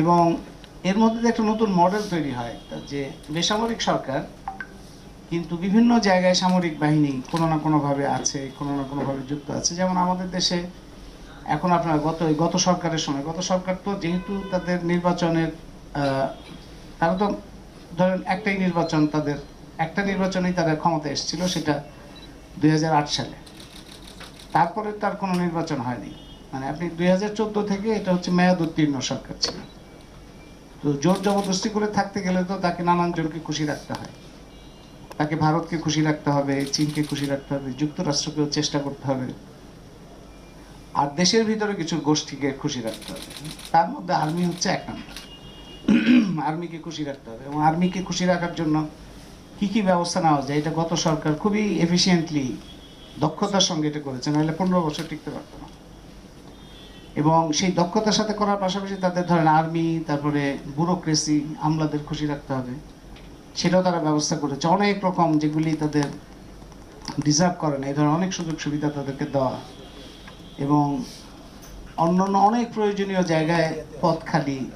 এবং এর মধ্যে একটা নতুন মডেল তৈরি হয় যে বেসামরিক সরকার কিন্তু বিভিন্ন জায়গায় সামরিক বাহিনী কোনো না কোনোভাবে আছে, কোনো না কোনোভাবে যুক্ত আছে। যেমন আমাদের দেশে এখন আপনার গত গত সরকারের সময়, গত সরকার তো যেহেতু তাদের নির্বাচনের তারা তো ধরেন একটাই নির্বাচন তাদের, একটা নির্বাচনেই তারা ক্ষমতা এসেছিল সেটা দুই হাজার আট সালে। তারপরে তার কোনো নির্বাচন হয়নি। মানে আপনি দুই হাজার চোদ্দ থেকে এটা হচ্ছে মেয়াদ উত্তীর্ণ সরকার ছিল। তো জোর জবরদস্তি করে থাকতে গেলে তো তাকে নানান জনকে খুশি রাখতে হয়। তাকে ভারতকে খুশি রাখতে হবে, চীনকে খুশি রাখতে হবে, যুক্তরাষ্ট্রকেও চেষ্টা করতে হবে। আর দেশের ভিতরে কিছু গোষ্ঠীকে খুশি রাখতে হবে। তার মধ্যে আর্মি হচ্ছে এক নম্বর। আর্মিকে খুশি রাখতে হবে এবং আর্মিকে খুশি রাখার জন্য কি কি ব্যবস্থা নেওয়া যায়, এটা গত সরকার খুবই এফিসিয়েন্টলি দক্ষতার সঙ্গে এটা করেছে, নাহলে পনেরো বছর টিকতে পারতো না। এবং সেই দক্ষতার সাথে করার পাশাপাশি তাদের ধরেন আর্মি, তারপরে ব্যুরোক্রেসি, আমলাদের খুশি রাখতে হবে। সেটাও তারা ব্যবস্থা করেছে। অনেক রকম যেগুলি তাদের ডিজার্ভ করে না, এই ধরনের অনেক সুযোগ সুবিধা তাদেরকে দেওয়া। এবং অন্যান্য অনেক প্রয়োজনীয় জায়গায় পথ খালি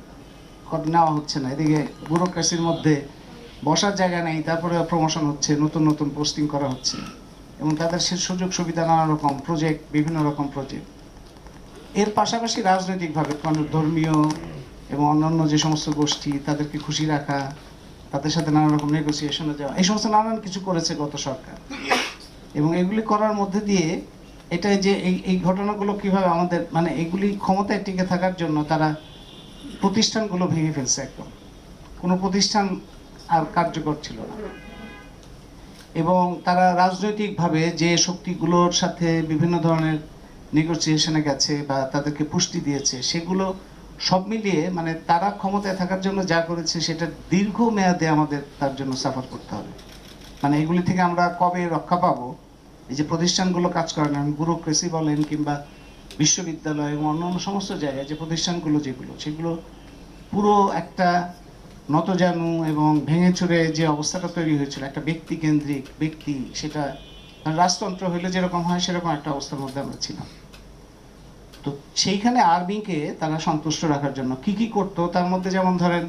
নেওয়া হচ্ছে না। এদিকে ব্যুরোক্রেসির মধ্যে বসার জায়গা নেই তারপরে প্রমোশন হচ্ছে, নতুন নতুন পোস্টিং করা হচ্ছে। এবং তাদের সে সুযোগ সুবিধা নানা রকম প্রজেক্ট বিভিন্ন রকম প্রজেক্ট এর পাশাপাশি রাজনৈতিকভাবে ধর্মীয় এবং অন্যান্য যে সমস্ত গোষ্ঠী, তাদেরকে খুশি রাখা, তাদের সাথে নানা রকম নেগোসিয়েশনে যাওয়া, এই সমস্ত নানান কিছু করেছে গত সরকার। এবং এগুলি করার মধ্যে দিয়ে এটা যে এই এই ঘটনাগুলো কীভাবে আমাদের মানে এগুলি ক্ষমতায় টিকে থাকার জন্য তারা প্রতিষ্ঠানগুলো ভেঙে ফেলছে একদম। কোনো প্রতিষ্ঠান আর কার্যকর ছিল না। এবং তারা রাজনৈতিকভাবে যে শক্তিগুলোর সাথে বিভিন্ন ধরনের নেগোসিয়েশনে গেছে বা তাদেরকে পুষ্টি দিয়েছে, সেগুলো সব মিলিয়ে মানে তারা ক্ষমতায় থাকার জন্য যা করেছে সেটা দীর্ঘ মেয়াদে আমাদের তার জন্য সাফার করতে হবে। মানে এগুলি থেকে আমরা কবে রক্ষা পাবো? এই যে প্রতিষ্ঠানগুলো কাজ করে না ব্যুরোক্রেসি বলেন কিংবা বিশ্ববিদ্যালয় এবং অন্যান্য সমস্ত জায়গায় যে প্রতিষ্ঠানগুলো যেগুলো, সেগুলো পুরো একটা নতজানু এবং ভেঙে চুরে যে অবস্থাটা তৈরি হয়েছিল, একটা ব্যক্তি কেন্দ্রিক ব্যক্তি, সেটা রাজতন্ত্র হইলে যেরকম হয় সেরকম একটা অবস্থার মধ্যে আমরা ছিলাম। তো সেইখানে আর্মিকে তারা সন্তুষ্ট রাখার জন্য কি কি করতো? তার মধ্যে যেমন ধরেন,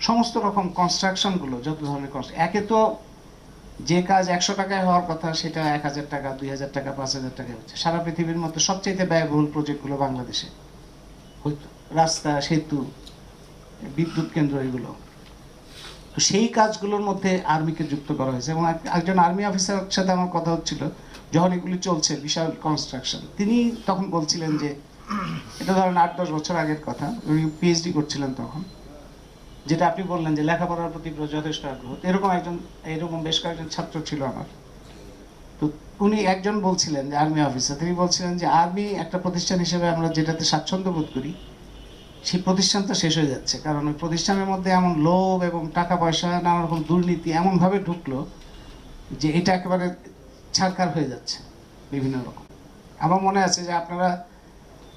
সমস্ত রকম কনস্ট্রাকশনগুলো যত ধরনের construction- একে তো যে কাজ একশো টাকায় হওয়ার কথা, সেটা এক হাজার টাকা, দুই হাজার টাকা, পাঁচ হাজার টাকায় হচ্ছে। সারা পৃথিবীর মধ্যে সবচেয়ে ব্যয়বহুল প্রজেক্টগুলো বাংলাদেশে। রাস্তা, সেতু, বিদ্যুৎ কেন্দ্র এগুলো। তো সেই কাজগুলোর মধ্যে আর্মিকে যুক্ত করা হয়েছে। এবং একজন আর্মি অফিসারের সাথে আমার কথা হচ্ছিল, যখন এগুলি চলছে, বিশাল কনস্ট্রাকশন তিনি তখন বলছিলেন যে এটা ধরেন আট, দশ বছর আগের কথা। উনি পিএইচডি করছিলেন তখন। যেটা আপনি বললেন যে লেখাপড়ার প্রতি যথেষ্ট আগ্রহ। এরকম একজন, এরকম বেশ কয়েকজন ছাত্র ছিল আমার। তো উনি একজন বলছিলেন যে আর্মি অফিসার তিনি বলছিলেন যে আর্মি একটা প্রতিষ্ঠান হিসেবে আমরা যেটাতে স্বাচ্ছন্দ্য বোধ করি, সেই প্রতিষ্ঠানটা শেষ হয়ে যাচ্ছে। কারণ ওই প্রতিষ্ঠানের মধ্যে এমন লোভ এবং টাকা পয়সা নানা রকম দুর্নীতি এমনভাবে ঢুকলো যে এটা একেবারে ছাড়খার হয়ে যাচ্ছে বিভিন্ন রকম। আমার মনে আছে যে আপনারা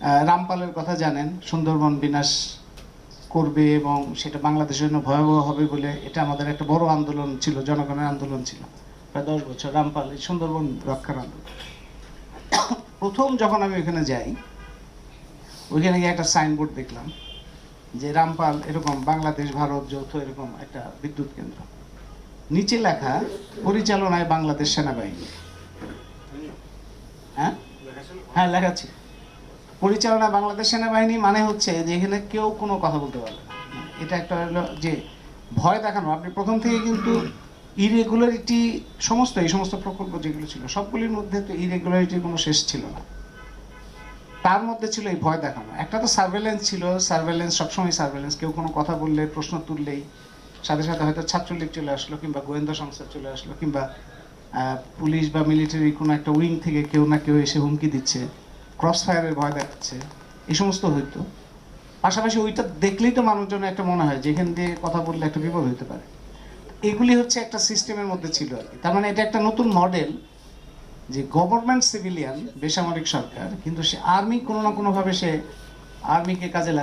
রামপালের কথা জানেন, সুন্দরবন বিনাশ করবে এবং সেটা বাংলাদেশের জন্য ভয়াবহ হবে বলে এটা আমাদের একটা বড় আন্দোলন ছিল, জনগণের আন্দোলন ছিল, প্রায় দশ বছর রামপাল, এই সুন্দরবন রক্ষার আন্দোলন। প্রথম যখন আমি ওখানে যাই, ওইখানে গিয়ে একটা সাইনবোর্ড দেখলাম যে রামপাল এরকম বাংলাদেশ, ভারত যৌথ এরকম একটা বিদ্যুৎ কেন্দ্র। নিচে লেখা, পরিচালনায় বাংলাদেশ সেনাবাহিনী। হ্যাঁ? হ্যাঁ লেখা ছিল। পরিচালনা বাংলাদেশ সেনাবাহিনী মানে হচ্ছে যে এখানে কেউ কোনো কথা বলতে পারবে এটা একটা হলো যে ভয় দেখানো। আপনি প্রথম থেকে কিন্তু ইরেগুলারিটি সমস্ত, এই সমস্ত প্রকল্প যেগুলো ছিল, সবগুলির মধ্যে তো ইরেগুলারিটির কোনো শেষ ছিল না। তার মধ্যে ছিল এই ভয় দেখানো। একটা তো সার্ভেলেন্স ছিল। সার্ভেলেন্স সবসময় সার্ভেলেন্স কেউ কোনো কথা বললে, প্রশ্ন তুললেই। সাথে সাথে হয়তো ছাত্রলীগ চলে আসলো কিংবা গোয়েন্দা সংস্থা চলে আসলো কিংবা পুলিশ বা মিলিটারি কোনো একটা উইং থেকে কেউ না কেউ এসে হুমকি দিচ্ছে। ক্রস ফায়ারের ভয় দেখাচ্ছে, এই সমস্ত হইতো। পাশাপাশি ওইটা দেখলেই তো মানুষজন একটা মনে হয় যেখান দিয়ে কথা বললে একটা বিপদ হইতে পারে। এগুলি হচ্ছে একটা সিস্টেমের মধ্যে ছিল আর কি। তার মানে এটা একটা নতুন মডেল যে গভর্নমেন্ট সিভিলিয়ান বেসামরিক সরকার, কিন্তু সে আর্মি কোনো না কোনোভাবে সে আর্মিকে কাজে